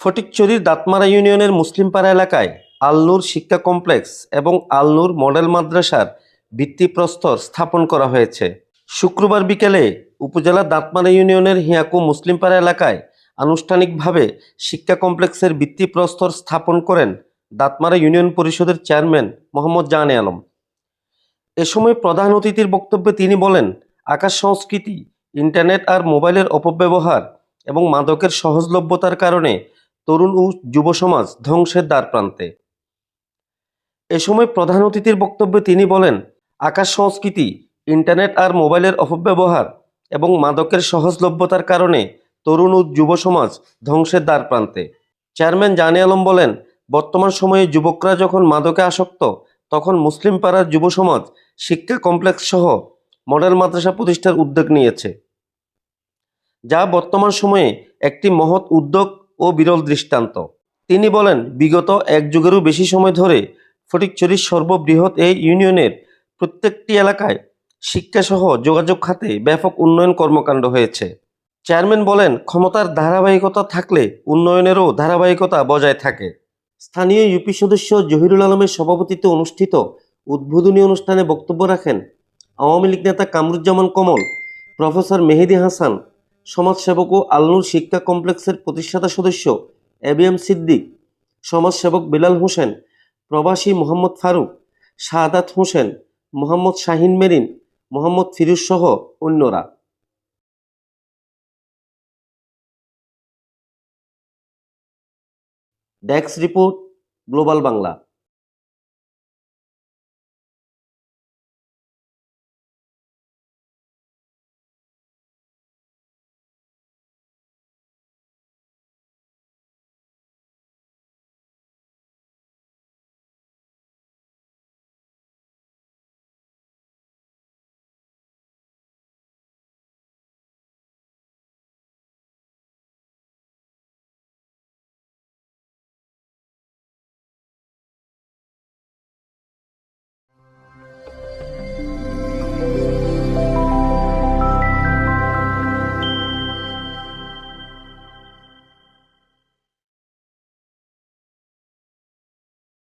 ফটিকছড়ির দাঁতমারা ইউনিয়নের মুসলিমপাড়া এলাকায় আলনুর শিক্ষা কমপ্লেক্স এবং আলনুর মডেল মাদ্রাসার ভিত্তিপ্রস্তর স্থাপন করা হয়েছে। শুক্রবার বিকেলে উপজেলার দাঁতমারা ইউনিয়নের হিয়াকু মুসলিমপাড়া এলাকায় আনুষ্ঠানিকভাবে শিক্ষা কমপ্লেক্সের ভিত্তিপ্রস্তর স্থাপন করেন দাঁতমারা ইউনিয়ন পরিষদের চেয়ারম্যান মোহাম্মদ জাহানে আলম। এ সময় প্রধান অতিথির বক্তব্যে তিনি বলেন, আকাশ সংস্কৃতি, ইন্টারনেট আর মোবাইলের অপব্যবহার এবং মাদকের সহজলভ্যতার কারণে তরুণ ও যুব সমাজ ধ্বংসের দ্বার প্রান্তে। এ সময় প্রধান অতিথির বক্তব্যে তিনি বলেন, আকাশ সংস্কৃতি, ইন্টারনেট আর মোবাইলের অপব্যবহার এবং মাদকের সহজলভ্যতার কারণে তরুণ ও যুব সমাজ ধ্বংসের দ্বার প্রান্তে। চেয়ারম্যান জানে আলম বলেন, বর্তমান সময়ে যুবকরা যখন মাদকে আসক্ত, তখন মুসলিম পাড়ার যুব সমাজ শিক্ষা কমপ্লেক্স সহ মডেল মাদ্রাসা প্রতিষ্ঠার উদ্যোগ নিয়েছে। যা বর্তমান সময়ে একটি মহৎ উদ্যোগ ও বিরল দৃষ্টান্ত। তিনি বলেন, বিগত এক যুগেরও বেশি সময় ধরে ফটিকছড়ির সর্ববৃহৎ এই ইউনিয়নের প্রত্যেকটি এলাকায় শিক্ষাসহ যোগাযোগ খাতে ব্যাপক উন্নয়ন কর্মকাণ্ড হয়েছে। চেয়ারম্যান বলেন, ক্ষমতার ধারাবাহিকতা থাকলে উন্নয়নেরও ধারাবাহিকতা বজায় থাকে। স্থানীয় ইউপি সদস্য জহিরুল আলমের সভাপতিত্বে অনুষ্ঠিত উদ্বোধনী অনুষ্ঠানে বক্তব্য রাখেন আওয়ামী লীগ নেতা কামরুজ্জামান কমল, প্রফেসর মেহেদি হাসান সমাজসেবক ও আলনুর শিক্ষা কমপ্লেক্সের প্রতিষ্ঠাতা সদস্য এবিএম সিদ্দিক, সমাজসেবক বিলাল হোসেন, প্রবাসী মোহাম্মদ ফারুক শাহাদাত হোসেন, মোহাম্মদ শাহিন মেরিন, মোহাম্মদ ফিরুজ সহ অন্যরা। Desk report, global Bangla.